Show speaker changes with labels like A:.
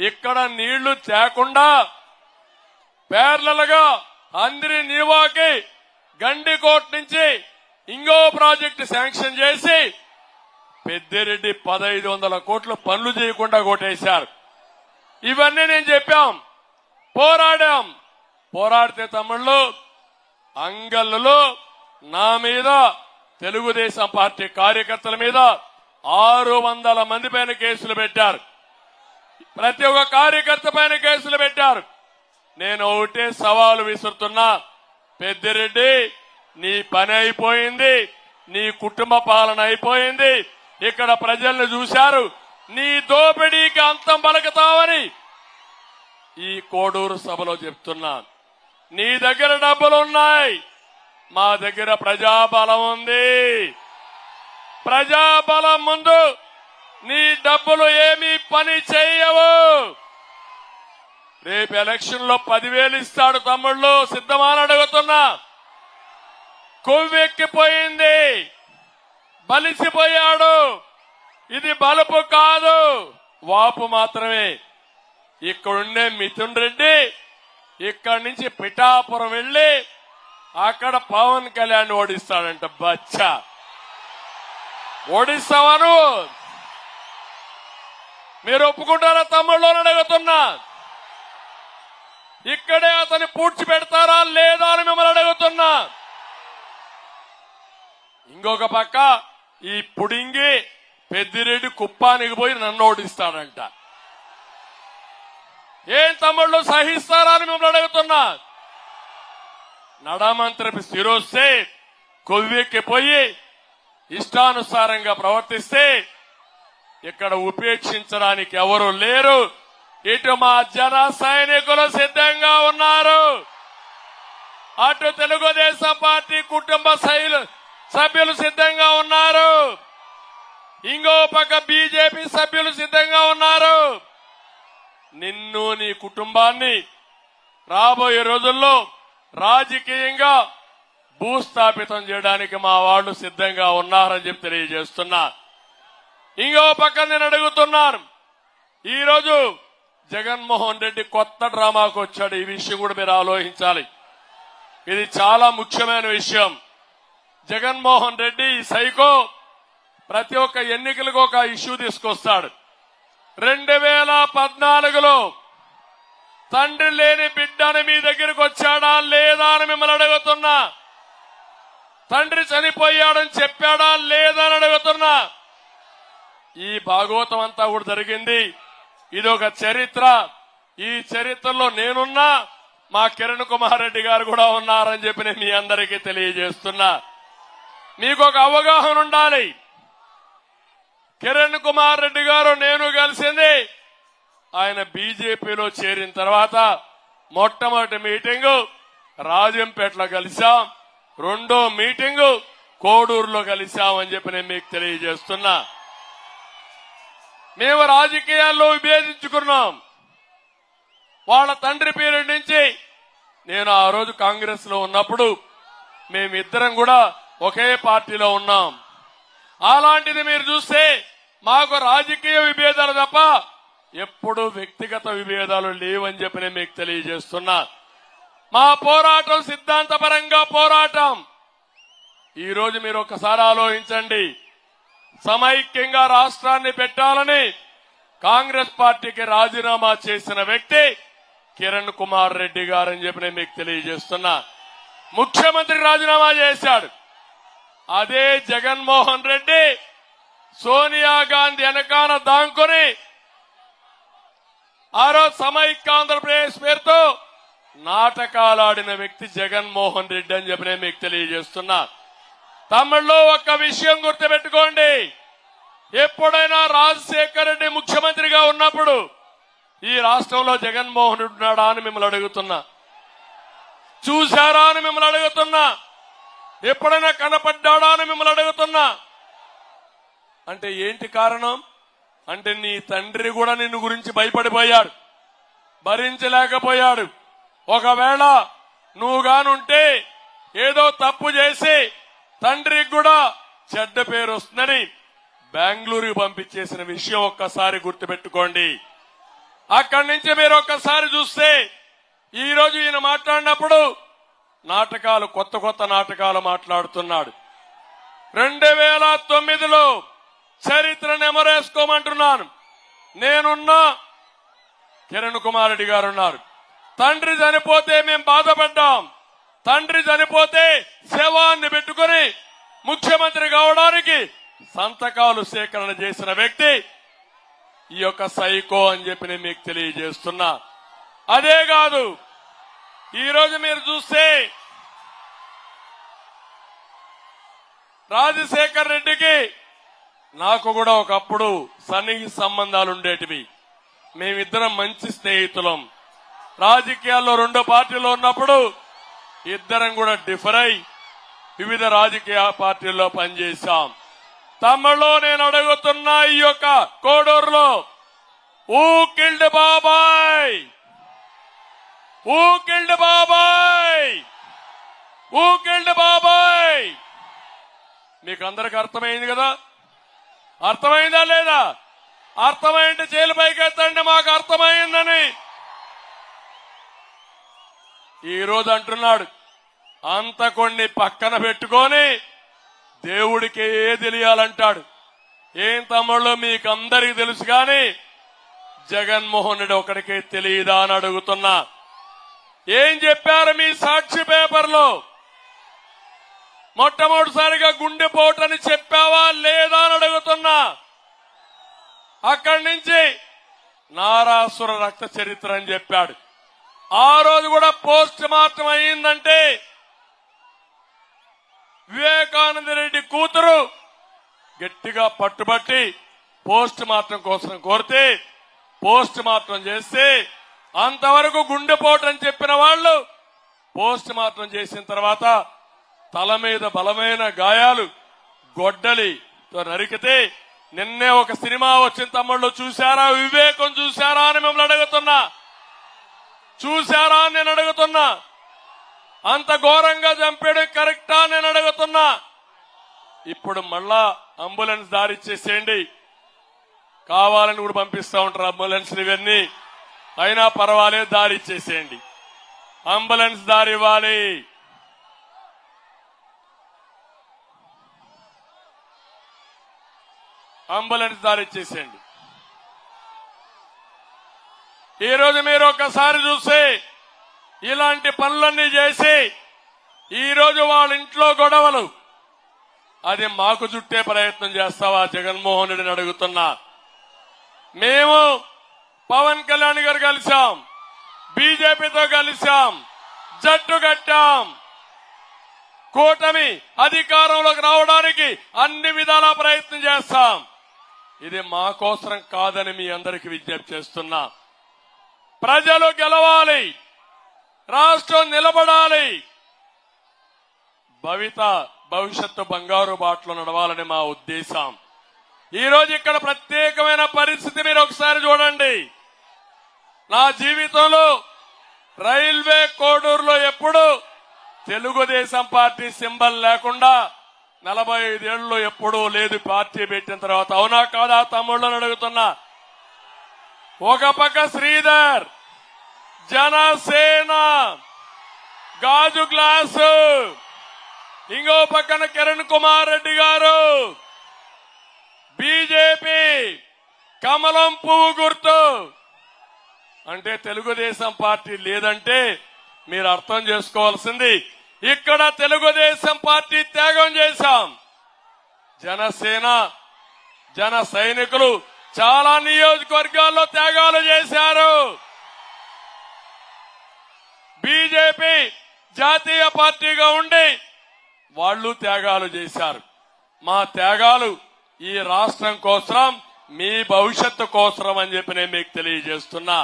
A: ఇక్కడ నీళ్ళు తేకుండా పేర్లలుగా అందరి నీవాకి గండికోట్ నుంచి ఇంకో ప్రాజెక్టు శాంక్షన్ చేసి పెద్దిరెడ్డి పదహైదు వందల కోట్లు పనులు చేయకుండా కొట్టేశారు. ఇవన్నీ నేను చెప్పాం. పోరాడాం. పోరాడితే తమ్ముళ్ళు అంగళ్ళలో నా మీద తెలుగుదేశం పార్టీ కార్యకర్తల మీద ఆరు వందల మంది పైన కేసులు పెట్టారు. ప్రతి ఒక్క కార్యకర్త పైన కేసులు పెట్టారు. నేను ఒకటే సవాలు విసురుతున్నా. పెద్దిరెడ్డి నీ పని అయిపోయింది. నీ కుటుంబ పాలన అయిపోయింది. ఇక్కడ ప్రజల్ని చూశారు. నీ దోపిడీకి అంతం పలుకుతావని ఈ కోడూరు సభలో చెప్తున్నా. నీ దగ్గర డబ్బులు ఉన్నాయి. మా దగ్గర ప్రజాబలం ఉంది. ప్రజాబలం ముందు నీ డబ్బులు ఏమీ పని చేయవు. రేపు ఎలక్షన్లో పదివేలు ఇస్తాడు తమ్ముళ్ళు సిద్ధమని అడుగుతున్నా. కొవ్వెక్కిపోయింది. బలిసిపోయాడు. ఇది బలుపు కాదు. వాపు మాత్రమే. ఇక్కడుండే మిథున్ రెడ్డి ఇక్కడి నుంచి పిఠాపురం వెళ్ళి అక్కడ పవన్ కళ్యాణ్ ఓడిస్తాడంట బచ్చా. ఓడిస్తావా నువ్వు? మీరు ఒప్పుకుంటారా తమ్ముళ్ళు అడుగుతున్నా. ఇక్కడే అతని పూడ్చి పెడతారా లేదా అని మిమ్మల్ని అడుగుతున్నా. ఇంకొక పక్క ఈ పుడింగి పెద్దిరెడ్డి కుప్పానికి పోయి నన్ను ఓడిస్తాడంట. ఏం తమ్ముళ్ళు సహిస్తారా అని మిమ్మల్ని అడుగుతున్నా. నడమంత్రి స్థిరొస్తే కొవ్వెక్కిపోయి ఇష్టానుసారంగా ప్రవర్తిస్తే ఇక్కడ ఉపేక్షించడానికి ఎవరు లేరు. ఇటు మా జన సైనికులు సిద్ధంగా ఉన్నారు. అటు తెలుగుదేశం పార్టీ కుటుంబ శైలు సభ్యులు సిద్ధంగా ఉన్నారు. ఇంకో పక్క బీజేపీ సభ్యులు సిద్ధంగా ఉన్నారు. నిన్ను నీ కుటుంబాన్ని రాబోయే రోజుల్లో రాజకీయంగా భూస్థాపితం చేయడానికి మా వాళ్ళు సిద్ధంగా ఉన్నారని చెప్పి తెలియజేస్తున్నా. ఇంకో పక్క నేను అడుగుతున్నాను. ఈ రోజు జగన్మోహన్ రెడ్డి కొత్త డ్రామాకు వచ్చాడు. ఈ విషయం కూడా మీరు ఆలోచించాలి. ఇది చాలా ముఖ్యమైన విషయం. జగన్మోహన్ రెడ్డి ఈ సైకో ప్రతి ఒక్క ఎన్నికలకు ఒక ఇష్యూ తీసుకొస్తాడు. రెండు వేల పద్నాలుగులో తండ్రి లేని బిడ్డని మీ దగ్గరకు వచ్చాడా లేదా అని మిమ్మల్ని అడుగుతున్నా. తండ్రి చనిపోయాడని చెప్పాడా లేదా అని అడుగుతున్నా. ఈ భాగవతం అంతా కూడా జరిగింది. ఇది ఒక చరిత్ర. ఈ చరిత్రలో నేనున్నా మా కిరణ్ కుమార్ రెడ్డి గారు కూడా ఉన్నారని చెప్పి నేను మీ అందరికీ తెలియజేస్తున్నా. మీకు ఒక అవగాహన ఉండాలి. కిరణ్ కుమార్ రెడ్డి గారు నేను కలిసింది. ఆయన బీజేపీలో చేరిన తర్వాత మొట్టమొదటి మీటింగు రాజంపేటలో కలిశాం. రెండో మీటింగు కోడూరులో కలిశామని చెప్పి నేను మీకు తెలియజేస్తున్నా. మేము రాజకీయాల్లో విభేదించుకున్నాం. వాళ్ళ తండ్రి పీరియడ్ నుంచి నేను ఆ రోజు కాంగ్రెస్లో ఉన్నప్పుడు మేమిద్దరం కూడా ఒకే పార్టీలో ఉన్నాం. అలాంటిది మీరు చూస్తే మాకు రాజకీయ విభేదాలు తప్ప ఎప్పుడు వ్యక్తిగత విభేదాలు లేవని చెప్పి నేను మీకు తెలియజేస్తున్నా. మా పోరాటం సిద్ధాంతపరంగా పోరాటం. ఈరోజు మీరు ఒకసారి ఆలోచించండి. సమైక్యంగా రాష్ట్రాన్ని పెట్టాలని కాంగ్రెస్ పార్టీకి రాజీనామా చేసిన వ్యక్తి కిరణ్ కుమార్ రెడ్డి గారని చెప్పి నేను మీకు తెలియజేస్తున్నా. ముఖ్యమంత్రి రాజీనామా చేశాడు. అదే జగన్మోహన్ రెడ్డి సోనియా గాంధీ వెనకాన దాంకొని ఆరో సమైక్య ఆంధ్రప్రదేశ్ పేరుతో నాటకాలాడిన వ్యక్తి జగన్మోహన్ రెడ్డి అని చెప్పి నేను మీకు తెలియజేస్తున్నా. తమిళ్ళో ఒక్క విషయం గుర్తుపెట్టుకోండి. ఎప్పుడైనా రాజశేఖర్ రెడ్డి ముఖ్యమంత్రిగా ఉన్నప్పుడు ఈ రాష్ట్రంలో జగన్మోహన్ రెడ్డి ఉన్నాడా అని మిమ్మల్ని అడుగుతున్నా. చూశారా అని మిమ్మల్ని అడుగుతున్నా. ఎప్పుడైనా కనపడ్డాడా అని మిమ్మల్ని అడుగుతున్నా. అంటే ఏంటి కారణం? అంటే నీ తండ్రి కూడా నిన్ను గురించి భయపడిపోయాడు భరించలేకపోయాడు. ఒకవేళ నువ్వు గానుంటే ఏదో తప్పు చేసి తండ్రికి కూడా చెడ్డ పేరు వస్తుందని బెంగళూరుకు పంపించేసిన విషయం ఒక్కసారి గుర్తుపెట్టుకోండి. అక్కడి నుంచి మీరు ఒక్కసారి చూస్తే ఈ రోజు ఈయన మాట్లాడినప్పుడు నాటకాలు కొత్త కొత్త నాటకాలు మాట్లాడుతున్నాడు. రెండు వేల తొమ్మిదిలో చరిత్ర నెమరేసుకోమంటున్నాను నేనున్నా కిరణ్ కుమార్ రెడ్డి గారు ఉన్నారు. తండ్రి చనిపోతే మేము బాధపడ్డాం. తండ్రి చనిపోతే శవాన్ని ముఖ్యమంత్రి కావడానికి సంతకాలు సేకరణ చేసిన వ్యక్తి ఈ యొక్క సైకో అని చెప్పి నేను మీకు తెలియజేస్తున్నా. అదే కాదు ఈరోజు మీరు చూస్తే రాజశేఖర్ రెడ్డికి నాకు కూడా ఒకప్పుడు సన్నిహి సంబంధాలు ఉండేటివి. మేమిద్దరం మంచి స్నేహితులం. రాజకీయాల్లో రెండు పార్టీలో ఉన్నప్పుడు ఇద్దరం కూడా డిఫర్ అయి వివిధ రాజకీయ పార్టీల్లో పనిచేశాం. తమలో నేను అడుగుతున్నా ఈ యొక్క కోడూరులో ఊ కిల్డ్ బాబాయ్! ఊ కిల్డ్ బాబాయ్! ఊ కిల్డ్ బాబాయ్! మీకు అందరికి అర్థమైంది కదా? అర్థమైందా లేదా? అర్థమైంటే జైలు పైకెత్తండి మాకు అర్థమైందని. ఈ రోజు అంటున్నాడు అంత కొన్ని పక్కన పెట్టుకొని దేవుడికి ఏ తెలియాలంటాడు? ఏం తమ్ముళ్ళు మీకు అందరికీ తెలుసు కానీ జగన్మోహన్ రెడ్డి ఒకడికే తెలియదా అని అడుగుతున్నా. ఏం చెప్పారు మీ సాక్షి పేపర్లో? మొట్టమొదటిసారిగా గుండెపోటని చెప్పావా లేదా అని అడుగుతున్నా. అక్కడి నుంచి నారాసుర రక్త చరిత్ర అని చెప్పాడు. ఆ రోజు కూడా పోస్ట్ మార్టం అయ్యిందంటే వివేకానంద రెడ్డి కూతురు గట్టిగా పట్టుబట్టి పోస్ట్ మార్టం కోసం కోరితే పోస్ట్ మార్టం చేస్తే అంతవరకు గుండెపోటు అని చెప్పిన వాళ్ళు పోస్ట్ మార్టం చేసిన తర్వాత తల మీద బలమైన గాయాలు గొడ్డలితో నరికితే నిన్నే ఒక సినిమా వచ్చిన తమ్ముళ్ళు చూశారా? వివేకం చూశారా అని మిమ్మల్ని అడుగుతున్నా. చూశారా అని నేను అడుగుతున్నా. అంత ఘోరంగా చంపేయడం కరెక్టా నేను అడుగుతున్నా. ఇప్పుడు మళ్ళా అంబులెన్స్ దారి చేసేయండి కావాలని కూడా పంపిస్తా ఉంటారు అంబులెన్స్ ఇవన్నీ. అయినా పర్వాలేదు దారి ఇచ్చేసేయండి. అంబులెన్స్ దారి ఇవ్వాలి. అంబులెన్స్ దారి ఇచ్చేసేయండి. ఈరోజు మీరు ఒక్కసారి చూస్తే ఇలాంటి పనులన్నీ చేసి ఈరోజు వాళ్ళ ఇంట్లో గొడవలు. అది మాకు చుట్టే ప్రయత్నం చేస్తావా? జగన్మోహన్ రెడ్డిని అడుగుతున్నా. మేము పవన్ కళ్యాణ్ గారు కలిసాం బీజేపీతో కలిసాం జట్టు కట్టాం. కూటమి అధికారంలోకి రావడానికి అన్ని విధాలా ప్రయత్నం చేస్తాం. ఇది మా కోసం కాదని మీ అందరికి విజ్ఞప్తి చేస్తున్నా. ప్రజలు గెలవాలి. రాష్ట్రం నిలబడాలి. భవిత భవిష్యత్తు బంగారు బాటలో నడవాలని మా ఉద్దేశం. ఈరోజు ఇక్కడ ప్రత్యేకమైన పరిస్థితి మీరు ఒకసారి చూడండి. నా జీవితంలో రైల్వే కోడూరులో ఎప్పుడు తెలుగుదేశం పార్టీ సింబల్ లేకుండా నలభై ఐదేళ్ళు ఎప్పుడూ లేదు పార్టీ పెట్టిన తర్వాత. అవునా కాదా తమ్ముళ్ళని అడుగుతున్నా? ఒక పక్క శ్రీధర్ జనసేన. గాజు గ్లాసు. ఇంకో పక్కన కిరణ్ కుమార్ రెడ్డి గారు. బీజేపీ కమలం పువ్వు గుర్తు. అంటే తెలుగుదేశం పార్టీ లేదంటే మీరు అర్థం చేసుకోవాల్సింది. ఇక్కడ తెలుగుదేశం పార్టీ త్యాగం చేశాం. జనసేన జన సైనికులు చాలా నియోజకవర్గాల్లో త్యాగాలు చేశారు. బీజేపీ జాతీయ పార్టీగా ఉండి వాళ్ళు త్యాగాలు చేశారు. మా త్యాగాలు ఈ రాష్ట్రం కోసం మీ భవిష్యత్తు కోసం అని చెప్పి నేను మీకు తెలియజేస్తున్నా.